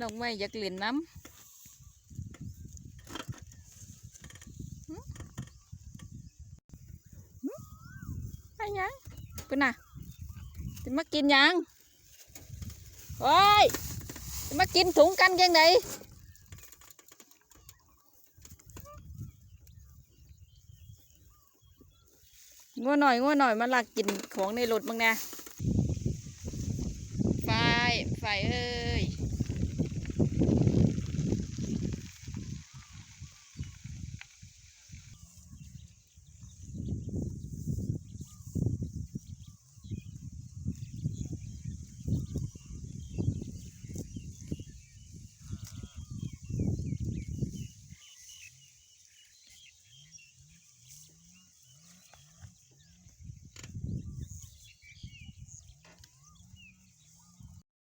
น้องไม่อยากเล่นน้ำไปยังปุ่นน่ะจะมากินยังโอ้ยจะมากินถุงกันยังไงงัวหน่อยงัวหน่อยมาหลักกินของในรถบ้างนะไฟไฟเอ้ย